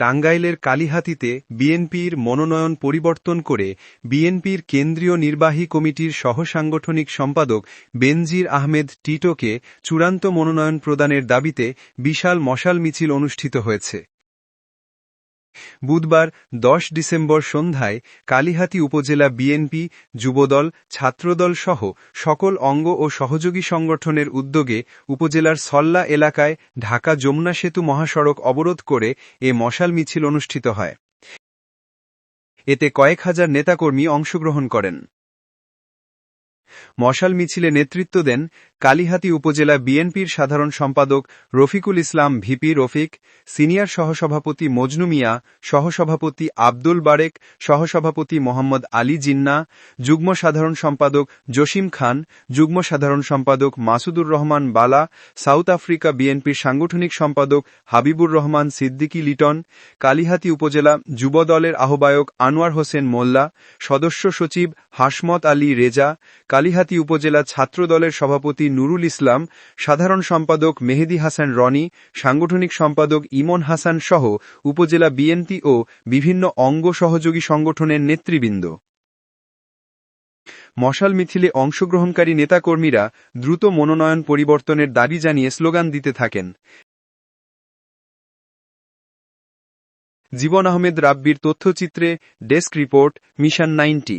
টাঙ্গাইলের কালিহাতীতে বিএনপির মনোনয়ন পরিবর্তন করে বিএনপির কেন্দ্রীয় নির্বাহী কমিটির সহসাংগঠনিক সম্পাদক বেনজির আহমেদ টিটোকে চূড়ান্ত মনোনয়ন প্রদানের দাবিতে বিশাল মশাল মিছিল অনুষ্ঠিত হয়েছে। বুধবার দশ ডিসেম্বর সন্ধ্যায় কালিহাতী উপজেলা বিএনপি, যুবদল, ছাত্রদল সহ সকল অঙ্গ ও সহযোগী সংগঠনের উদ্যোগে উপজেলার সল্লা এলাকায় ঢাকা যমুনা সেতু মহাসড়ক অবরোধ করে এ মশাল মিছিল অনুষ্ঠিত হয়। এতে কয়েক হাজার নেতাকর্মী অংশগ্রহণ করেন। মশাল মিছিলে নেতৃত্ব দেন কালিহাতী উপজেলা বিএনপির সাধারণ সম্পাদক রফিকুল ইসলাম ভিপি রফিক, সিনিয়র সহসভাপতি মজনু মিয়া, সহসভাপতি আব্দুল বারেক, সহসভাপতি মোহাম্মদ আলী জিন্না, যুগ্ম সাধারণ সম্পাদক জসিম খান, যুগ্ম সাধারণ সম্পাদক মাসুদুর রহমান বালা, সাউথ আফ্রিকা বিএনপির সাংগঠনিক সম্পাদক হাবিবুর রহমান সিদ্দিকী লিটন, কালিহাতী উপজেলা যুব দলের আহ্বায়ক আনোয়ার হোসেন মোল্লা, সদস্য সচিব হাসমত আলী রেজা, কালিহাতী উপজেলা ছাত্র দলের সভাপতি নুরুল ইসলাম, সাধারণ সম্পাদক মেহেদি হাসান রনি, সাংগঠনিক সম্পাদক ইমন হাসান সহ উপজেলা বিএনপি ও বিভিন্ন অঙ্গ সহযোগী সংগঠনের নেতৃবৃন্দ। মশাল মিছিলে অংশগ্রহণকারী নেতাকর্মীরা দ্রুত মনোনয়ন পরিবর্তনের দাবি জানিয়ে স্লোগান দিতে থাকেন। জীবন আহমেদ রাব্বির তথ্যচিত্রে desk report, mission ninety.